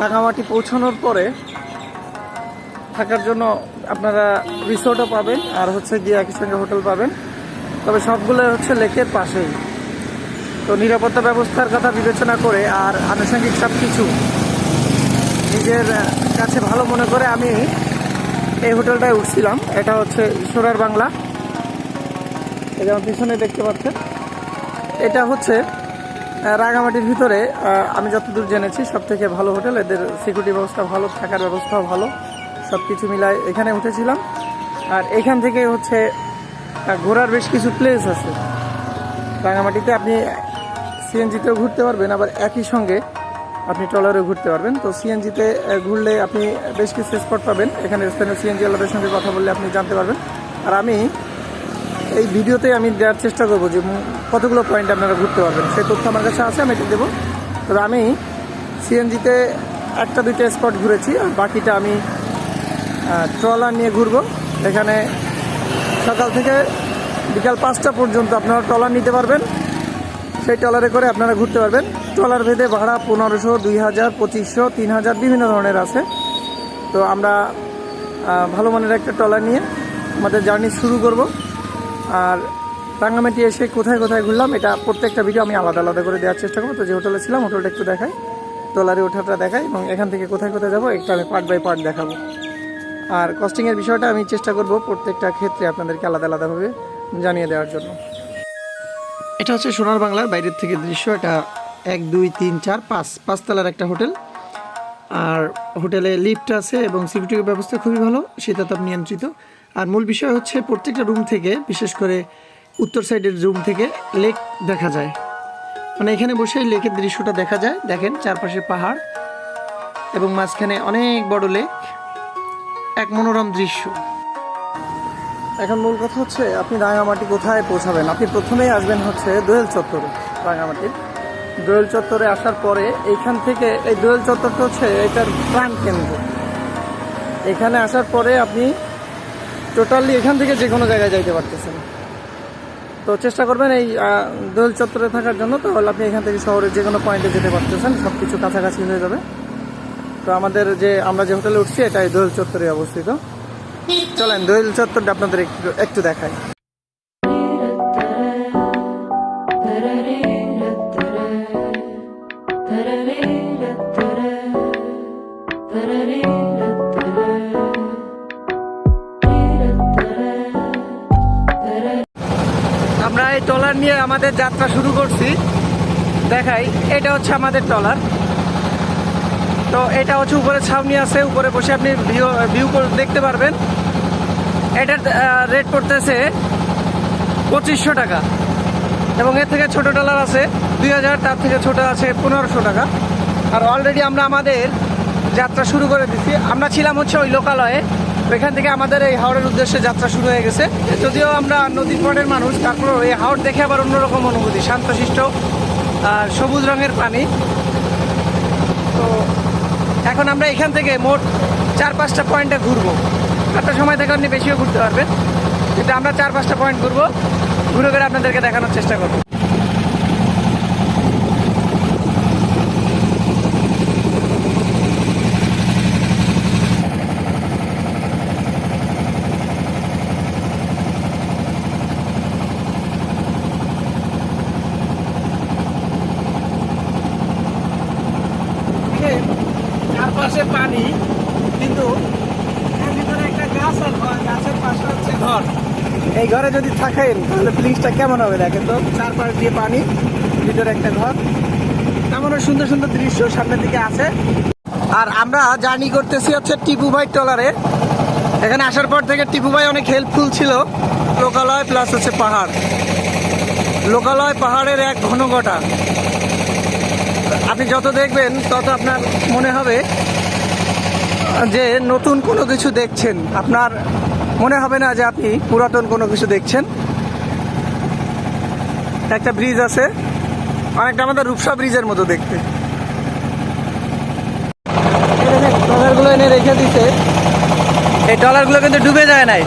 রাঙামাটি পৌঁছানোর পরে থাকার জন্য আপনারা রিসোর্টও পাবেন আর হচ্ছে গিয়ে একই সঙ্গে হোটেল পাবেন। তবে সবগুলো হচ্ছে লেকের পাশেই। তো নিরাপত্তা ব্যবস্থার কথা বিবেচনা করে আর আনুষঙ্গিক সব কিছু নিজের কাছে ভালো মনে করে আমি এই হোটেলটায় উঠছিলাম। এটা হচ্ছে ঈশ্বরার বাংলা। এই যেমন পিছনে দেখতে পাচ্ছেন। এটা হচ্ছে রাঙামাটির ভিতরে আমি যতদূর জেনেছি সব থেকে ভালো হোটেল, এদের সিকিউরিটি ব্যবস্থা ভালো, থাকার ব্যবস্থাও ভালো সব কিছু মিলায় এখানে উঠেছিলাম। আর এখান থেকে হচ্ছে ঘোরার বেশ কিছু প্লেস আছে। রাঙামাটিতে আপনি সিএনজিতেও ঘুরতে পারবেন, আবার একই সঙ্গে আপনি ট্রলারেও ঘুরতে পারবেন। তো সিএনজিতে ঘুরলে আপনি বেশ কিছু স্পট পাবেন। এখানে স্থানীয় সিএনজি আলাদের সঙ্গে কথা বললে আপনি জানতে পারবেন। আর আমি এই ভিডিওতে আমি দেওয়ার চেষ্টা করব যে কতগুলো পয়েন্ট আপনারা ঘুরতে পারবেন। সেই তথ্য আমার কাছে আছে, আমি এটা দেবো। তবে আমি সিএনজিতে একটা, দুইটা স্পট ঘুরেছি আর বাকিটা আমি ট্রলার নিয়ে ঘুরবো। এখানে সকাল থেকে বিকাল পাঁচটা পর্যন্ত আপনারা ট্রলার নিতে পারবেন। সেই ট্রলারে করে আপনারা ঘুরতে পারবেন। ট্রলার ভেদে ভাড়া পনেরোশো, দুই হাজার, পঁচিশশো, তিন হাজার বিভিন্ন ধরনের আছে। তো আমরা ভালো মানের একটা ট্রলার নিয়ে আমাদের জার্নি শুরু করব। আর রাঙ্গামাটি এসে কোথায় কোথায় ঘুরলাম, এটা প্রত্যেকটা ভিডিও আমি আলাদা আলাদা করে দেওয়ার চেষ্টা করব। তো যে হোটেলে ছিলাম হোটেলটা একটু দেখাই। ট্রলারে ওঠাটা দেখাই এবং এখান থেকে কোথায় কোথায় যাব, একটু আমি পার্ট বাই পার্ট দেখাবো। আর কস্টিংয়ের বিষয়টা আমি চেষ্টা করব প্রত্যেকটা ক্ষেত্রে আপনাদেরকে আলাদা আলাদাভাবে জানিয়ে দেওয়ার জন্য। এটা হচ্ছে সোনার বাংলার বাইরের থেকে দৃশ্য। এটা এক, দুই, তিন, চার, পাঁচ, পাঁচতলার একটা হোটেল। আর হোটেলে লিফট আছে এবং সিকিউরিটি ব্যবস্থা খুবই ভালো, শীতাতাপ নিয়ন্ত্রিত। আর মূল বিষয় হচ্ছে প্রত্যেকটা রুম থেকে, বিশেষ করে উত্তর সাইডের রুম থেকে লেক দেখা যায়। মানে এখানে বসেই লেকের দৃশ্যটা দেখা যায়। দেখেন চারপাশে পাহাড় এবং মাঝখানে অনেক বড় লেক এক মনোরম দৃশ্য। এখন মূল কথা হচ্ছে, আপনি রাঙামাটি কোথায় পৌঁছাবেন? আপনি প্রথমেই আসবেন হচ্ছে দোয়েল চত্বরে, রাঙামাটির। দোয়েল চত্বরে আসার পরে এইখান থেকে, এই দোয়েল চত্বরটা হচ্ছে এটার প্রাণ কেন্দ্র। এখানে আসার পরে আপনি টোটালি এখান থেকে যে কোনো জায়গায় যাইতে পারতেছেন। তো চেষ্টা করবেন এই দোল চত্বরে থাকার জন্য তাহলে আপনি এখান থেকে শহরের যে কোনো পয়েন্টে যেতে পারতেছেন সব কিছু কাছাকাছি হয়ে যাবে। তো আমাদের যে, আমরা যে হোটেলে উঠছি এটা দোয়েল চত্বরে অবস্থিত। চলেন দোয়েল চত্বরটা আপনাদের একটু একটু দেখাই। আমরা এই ট্রলার নিয়ে আমাদের যাত্রা শুরু করছি। দেখাই, এটা হচ্ছে আমাদের ট্রলার। তো এটা হচ্ছে উপরে ছাউনি আছে, উপরে বসে আপনি ভিউ ভিউ দেখতে পারবেন। এটার রেট পড়তেছে পঁচিশশো টাকা। এবং এর থেকে ছোট ডলার আছে দুই হাজার, তার থেকে ছোট আছে পনেরোশো টাকা। আর অলরেডি আমরা আমাদের যাত্রা শুরু করে দিচ্ছি আমরা ছিলাম হচ্ছে ওই লোকালয়ে। ওইখান থেকে আমাদের এই হাওড়ের উদ্দেশ্যে যাত্রা শুরু হয়ে গেছে। যদিও আমরা নদীর পরের মানুষ তারপর এই হাওড় দেখে আবার অন্যরকম অনুভূতি, শান্তশিষ্ট আর সবুজ রঙের পানি। তো এখন আমরা এখান থেকে মোট চার পাঁচটা পয়েন্টে ঘুরবো। একটা সময় থেকে আপনি বেশিও ঘুরতে পারবেন। কিন্তু আমরা চার পাঁচটা পয়েন্ট ঘুরবো। ঘুরে ঘুরে আপনাদেরকে দেখানোর চেষ্টা করব চারপাশে পানি কিন্তু এর ভিতরে একটা গাছ আর ঘর গাছের পাশে হচ্ছে ঘর এই ঘরে যদি থাকেন, তাহলে ফিলিংসটা কেমন হবে দেখেন তো? চারপাশ দিয়ে পানি, ভিতরে একটা ঘর। এমনও সুন্দর সুন্দর দৃশ্য সামনের দিকে আছে। আর আমরা জার্নি করতেছি হচ্ছে টিপু ভাই ট্রলারে। এখানে আসার পর থেকে টিপু ভাই অনেক হেল্পফুল ছিল। লোকালয় প্লাস হচ্ছে পাহাড়। লোকালয় পাহাড়ের এক ঘনঘটা আপনি যত দেখবেন, তত আপনার মনে হবে যে নতুন কোনো কিছু দেখছেন। আপনার মনে হবে না যে আপনি পুরাতন কোনো কিছু দেখছেন। একটা ব্রিজ আছে অনেকটা আমাদের রূপসা ব্রিজের মতো দেখতে। ট্রলারগুলো এনে রেখে দিতে। এই ট্রলারগুলো কিন্তু ডুবে যায় নাই।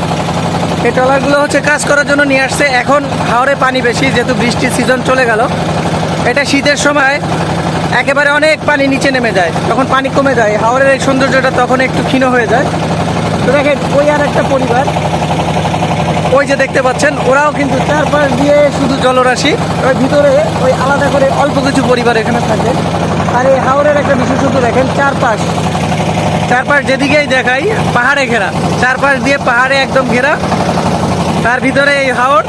এই ট্রলারগুলো হচ্ছে কাজ করার জন্য নিয়ে আসছে। এখন হাওড়ে পানি বেশি যেহেতু বৃষ্টির সিজন চলে গেল। এটা শীতের সময় একেবারে অনেক পানি নিচে নেমে যায় তখন পানি কমে যায়। হাওড়ের এই সৌন্দর্যটা তখন একটু ক্ষীণ হয়ে যায়। দেখেন ওই আর একটা পরিবার। ওই যে দেখতে পাচ্ছেন ওরাও কিন্তু চারপাশ দিয়ে শুধু জলরাশি। ওই ভিতরে ওই আলাদা করে অল্প কিছু পরিবার এখানে থাকে। আর এই হাওড়ের একটা বিশেষত্ব দেখেন চারপাশ। চারপাশ যেদিকেই দেখাই পাহাড়ে ঘেরা। চারপাশ দিয়ে পাহাড়ে একদম ঘেরা। তার ভিতরে এই হাওড়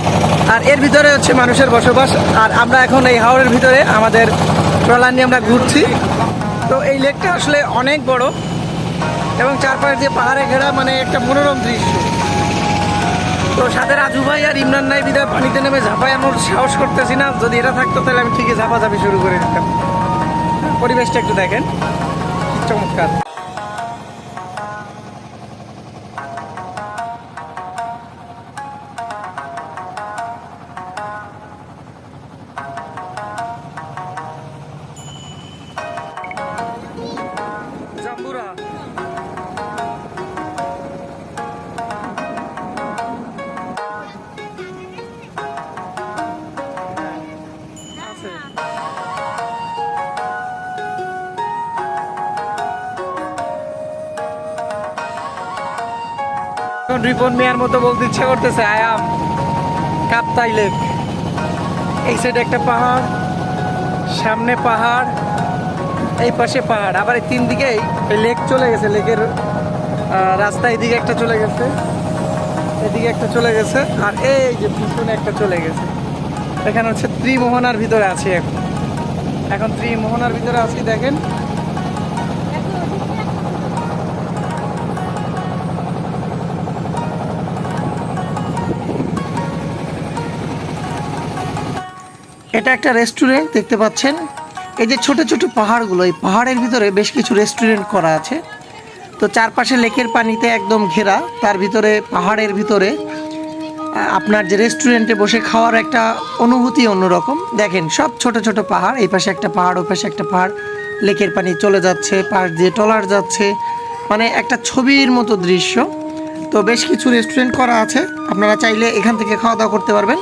আর এর ভিতরে হচ্ছে মানুষের বসবাস। আর আমরা এখন এই হাওড়ের ভিতরে আমাদের ট্রলার নিয়ে আমরা ঘুরছি। তো এই লেকটা আসলে অনেক বড়। এবং চারপাশ দিয়ে পাহাড়ে ঘেরা মানে একটা মনোরম দৃশ্য। তো সাথে রাজু ভাই আর ইমরান নাই বিদায় পানিতে নেমে ঝাঁপাই আমার সাহস করতেছি না, যদি এটা থাকতো তাহলে আমি ঠিকই ঝাপাঝাপি শুরু করে দিতাম। পরিবেশটা একটু দেখেন। চমৎকার। রিপন মিয়ার মতো বলতে ইচ্ছা করতেছে আয়াম কাপ্তাই লেক। এই সাইডে একটা পাহাড়, সামনে পাহাড়, এই পাশে পাহাড়। আবার এই তিন দিকেই এই লেক চলে গেছে, লেকের রাস্তা এদিকে একটা চলে গেছে, এদিকে একটা চলে গেছে, আর এই যে পিছনে একটা চলে গেছে। এখানে হচ্ছে ত্রিমোহনার ভিতরে আছি এখন। এখন ত্রিমোহনার ভিতরে আছি, দেখেন। এটা একটা রেস্টুরেন্ট দেখতে পাচ্ছেন। এই যে ছোট ছোট পাহাড়গুলো, এই পাহাড়ের ভিতরে বেশ কিছু রেস্টুরেন্ট করা আছে। তো চারপাশে লেকের পানিতে একদম ঘেরা, তার ভিতরে, পাহাড়ের ভিতরে আপনার যে রেস্টুরেন্টে বসে খাওয়ার একটা অনুভূতি অন্যরকম। দেখেন, সব ছোট ছোট পাহাড়, এই পাশে একটা পাহাড় ওই পাশে একটা পাহাড়। লেকের পানি চলে যাচ্ছে, পাশ দিয়ে টলার যাচ্ছে। মানে একটা ছবির মতো দৃশ্য। তো বেশ কিছু রেস্টুরেন্ট করা আছে। আপনারা চাইলে এখান থেকে খাওয়া দাওয়া করতে পারবেন।